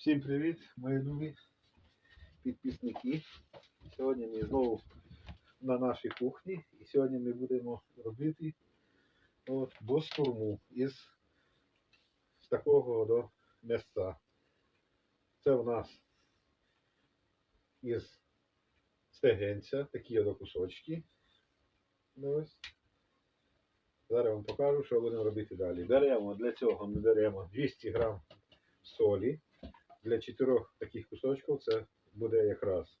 Всім привіт, мої любі підписники. Сьогодні ми знову на нашій кухні і сьогодні ми будемо робити от, бастурму із такого до м'яса. Це у нас із стегенця, такі от кусочки. Ось. Зараз вам покажу, що будемо робити далі. Беремо для цього ми беремо 200 грам солі. Для чотирьох таких кусочків це буде якраз.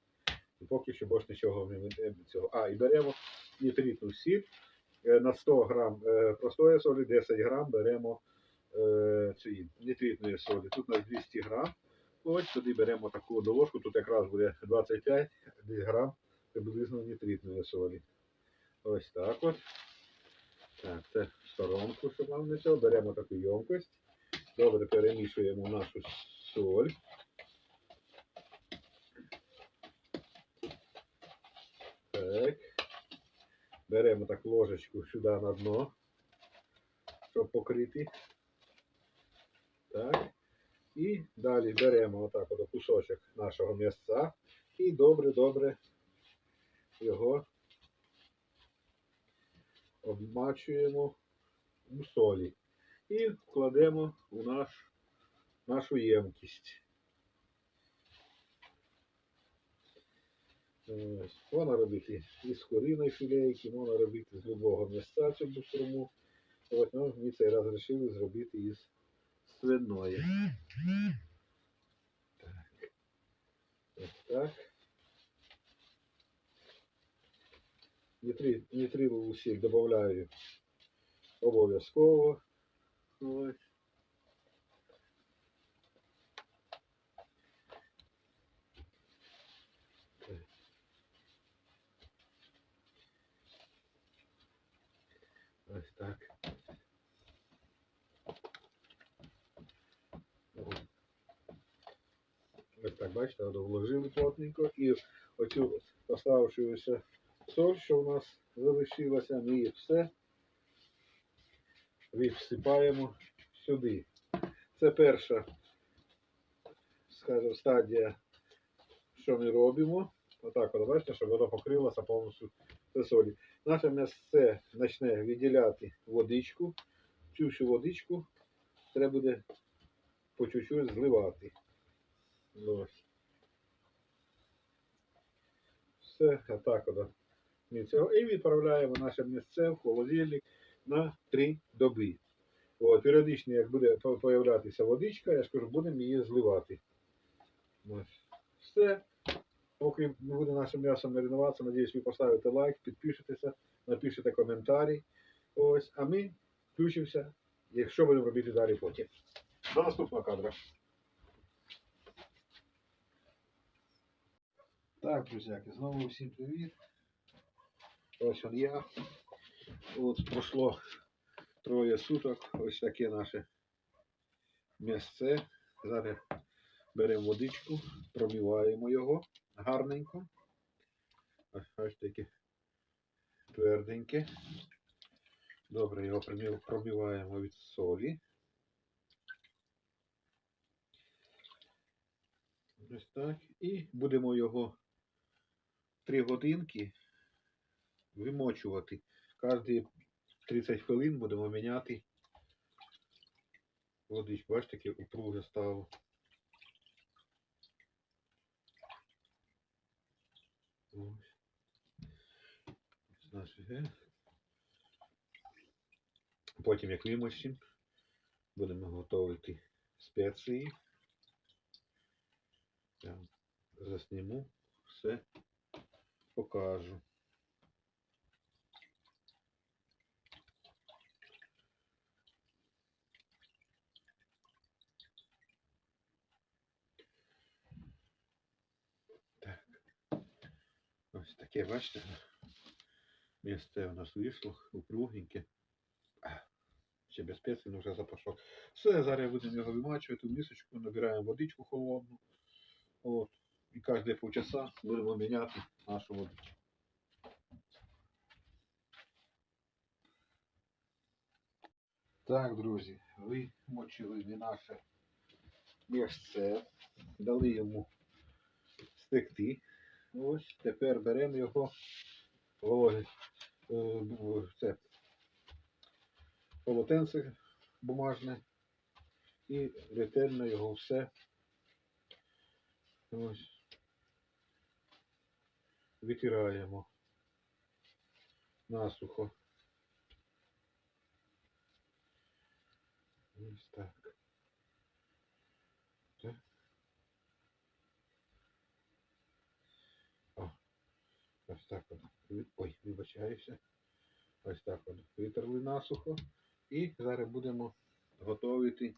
І поки що більш нічого не ведемо цього. А, і беремо нітритну сіль. Е, На 100 грам е, простої солі, 10 грам беремо е, цієї нітритної солі. Тут у нас 200 грам. Ось сюди беремо таку одну ложку, тут якраз буде 25 грам приблизно нітритної солі. Ось так от. Так, це сторонку, щоб нам не цього. Беремо таку ємкость. Добре перемішуємо нашу соль. Так. Беремо так ложечку сюди на дно, щоб покрити. Так. І далі беремо отак от кусочок нашого м'ясця і добре-добре його обмачуємо у солі і кладемо у наш, нашу ємкість. Можна робити із куриної філейки, можна робити з любого м'яса цю бусурму. От, ну, ми цей раз вирішили зробити із свиної. Так. Ось так. Нітри, нітрилову сіль додаю обов'язково. Ось так. Ось так, бачите, вложили плотненько. І оцю оставшуюся соль, що у нас залишилася, ми її все відсипаємо сюди. Це перша, скажімо, стадія, що ми робимо. Отак, от, бачите, щоб воно покрилося повністю це солі. Наше м'ясце почне виділяти водичку. Цю водичку треба буде по чуть-чуть зливати. Ось. Все, отак от. І відправляємо наше місце в холодильник на 3 доби. От, періодично, як буде появлятися водичка, я ж кажу, будемо її зливати. Ось. Все. Поки буде наше м'ясо маринуватися, надіюсь, ви поставите лайк, підпишетеся, напишете коментарі. Ось, а ми включимося, якщо будемо робити далі потім. До наступного кадра. Так, друзяки, знову всім привіт. Ось он я. От пройшло троє суток. Ось таке наше місце. Зараз беремо водичку, промиваємо його гарненько. Ось таке тверденьке. Добре, його промив- промиваємо від солі. Ось так. І будемо його 3 годинки вимочувати. Кожні 30 хвилин будемо міняти водичку. Бачите, таке упруге стало. Ось. Ось. Потім, як вимочимо, будемо готувати спеції. Я засніму, все покажу. Так. Ось таке, бачите, місце у нас вийшло, упругеньке. Ще без спецій, вже запашок. Все, зараз будемо його вимачувати в місочку, набираємо водичку холодну. От. І кожні півчаса будемо міняти нашу водичку. Так, друзі, вимочили ми наше м'ясце, дали йому стекти. Ось тепер беремо його вологе, е, це полотенце бумажне і ретельно його все ось витираємо насухо. Ось так. Так. О, ось так от. Ой, вибачаюся. Ось так от витерли насухо. І зараз будемо готувати,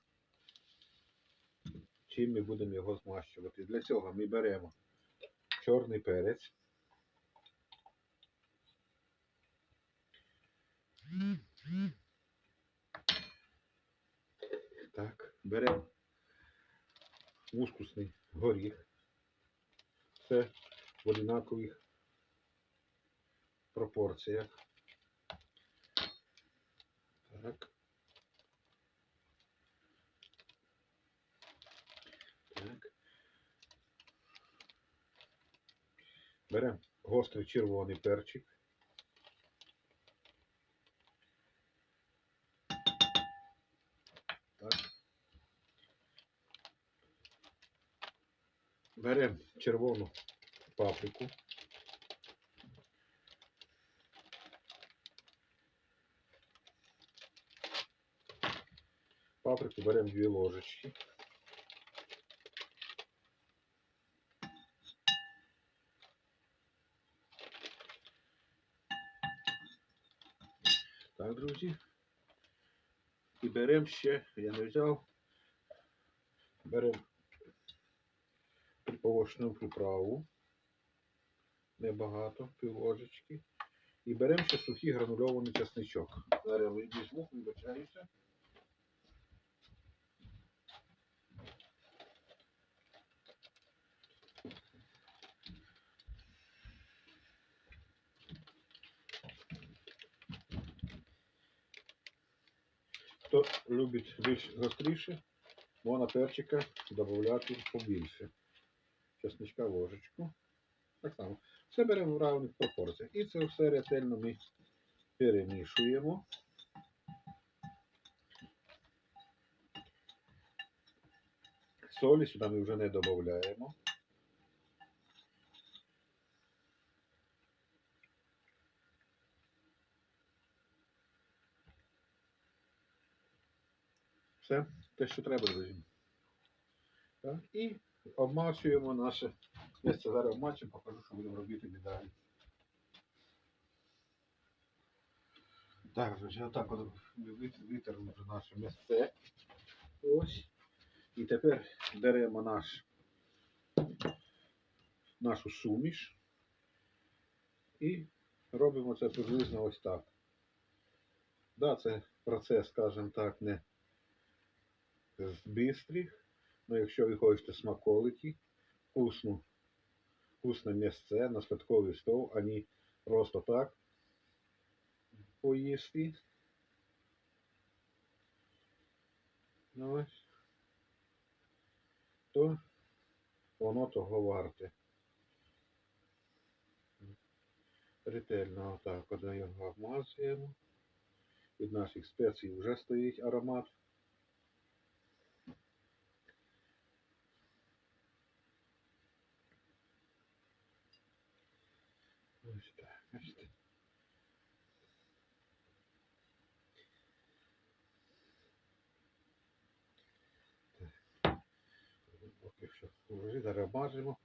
чим ми будемо його змащувати. Для цього ми беремо чорний перець. Так, беремо мускусний горіх. Все в однакових пропорціях. Так. Так. Беремо гострий червоний перчик. Так. Беремо червону паприку. Паприку беремо дві ложечки. Так, друзі. І беремо ще, я не взяв, беремо овочну приправу. Небагато, пів ложечки. І беремо ще сухий гранульований чесничок. Зараз візьму, вибачаюся. Хто любить більш гостріше, можна перчика додати побільше. Чесничка ложечку. Так само. Все беремо в равних пропорціях. І це все ретельно ми перемішуємо. Солі сюди ми вже не додаємо. Все, те, що треба, друзі. І обмачуємо наше місце. Зараз обмачуємо, покажу, що будемо робити далі. Так, друзі, отак витерли вже наше місце. Ось. І тепер беремо наш, нашу суміш і робимо це приблизно ось так. Да, це процес, скажімо так, не з бистрих. Ну, якщо ви хочете смаколики, вкусну, вкусне місце на святковий стол, а не просто так поїсти. Ну, ось. То воно того варте. Ретельно отак от його обмазуємо. Від наших спецій вже стоїть аромат. Ось так, бачите. Поки що вже зараз бажимо.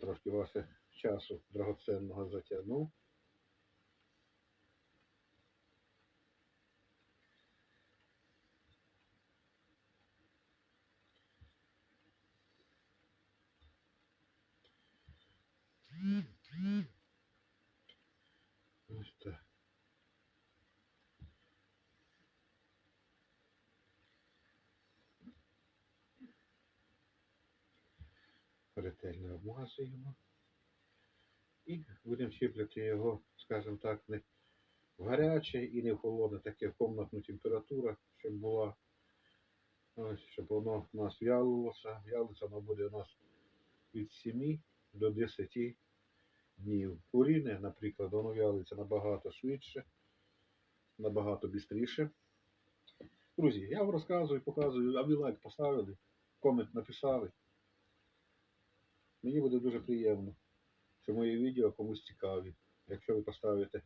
Трошки ваше часу драгоценного затягнув. Ось так. Ретельно обмазуємо. І будемо щіпляти його, скажімо так, не в гаряче і не в холодне, таке в комнатну температура, щоб була Ось, щоб воно у нас в'ялилося. В'ялиться воно буде у нас від 7 до 10 днів. Куріне, наприклад, воно в'ялиться набагато швидше, набагато швидше. Друзі, я вам розказую, показую, а ви лайк поставили, комент написали. Мені буде дуже приємно, що мої відео комусь цікаві. Якщо ви поставите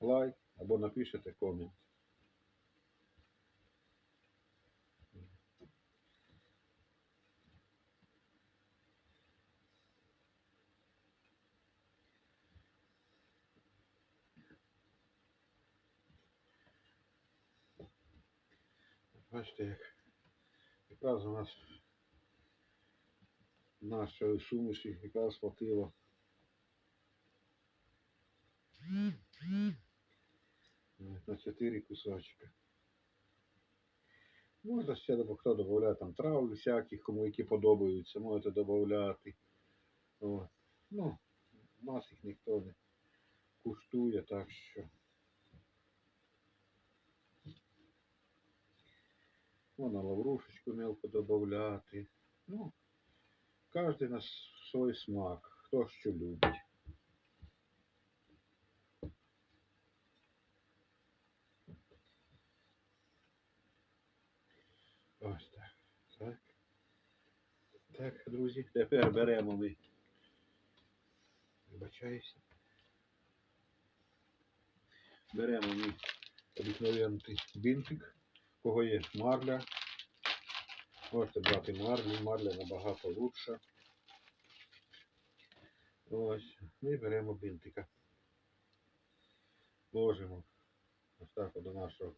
лайк або напишете комент. Бачите, як якраз у нас нашої суміші якраз хватило. На 4 кусочка. Можна ще хто додає там трав всяких, кому які подобаються, можете додати. От. Ну, нас їх ніхто не куштує, так що. Можна лаврушечку мелко додати. Ну, кожен на свій смак, хто що любить. Ось так. Так. Так, друзі, тепер беремо ми. Вибачаюся. Беремо ми обикновенний бінтик, кого є марля. Можете брати марлю, марля набагато лучша. Ось, ми беремо бінтика. Ложимо ось так до нашого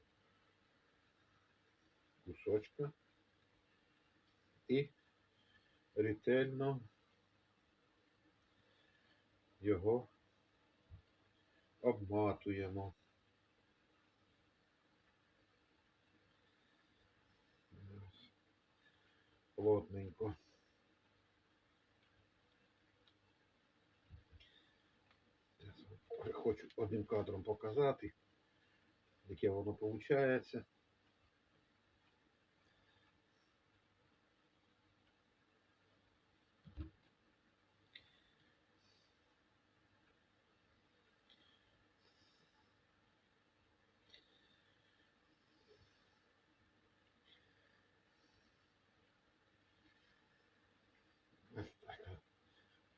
кусочка і ретельно його обматуємо. Плотненько. Хочу одним кадром показати, яке воно виходить.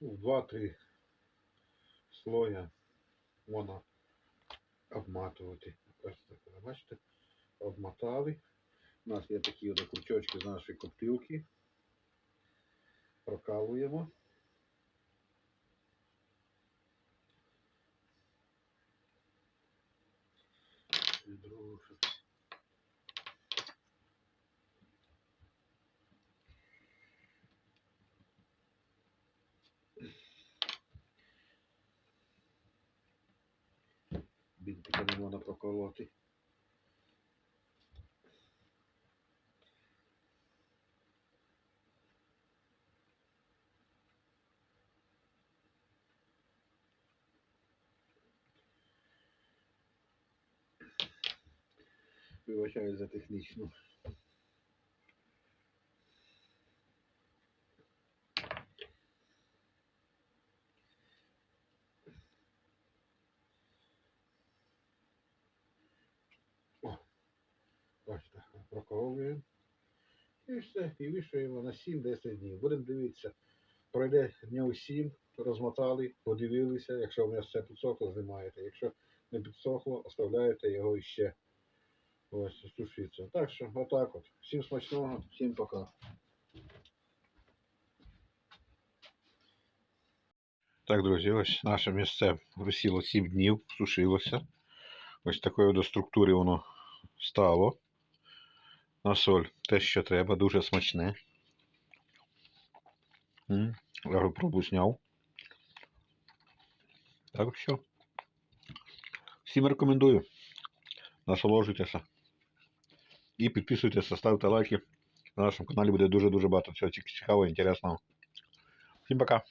Ну, Два-три слоя можна обматувати. Бачите? Обмотали. У нас є такі от крючочки з нашої коптилки. Прокалуємо. Дружить. Бінтика не можна проколоти. Вибачаю за технічну. Так, проколовуємо. І все, і вішаємо на 7-10 днів. Будемо дивитися. Пройде днів 7, розмотали, подивилися. Якщо в мене все підсохло, знімаєте. Якщо не підсохло, оставляєте його іще. Ось, сушиться. Так що, отак от. Всім смачного, всім пока. Так, друзі, ось наше місце висіло 7 днів, сушилося. Ось такої до структури воно стало. На соль те, що треба, дуже смачне. Я пробу зняв. Так що. Всім рекомендую. Насолоджуйтеся. І підписуйтеся, ставте лайки. На нашому каналі буде дуже-дуже багато всього цікавого і інтересного. Всім пока!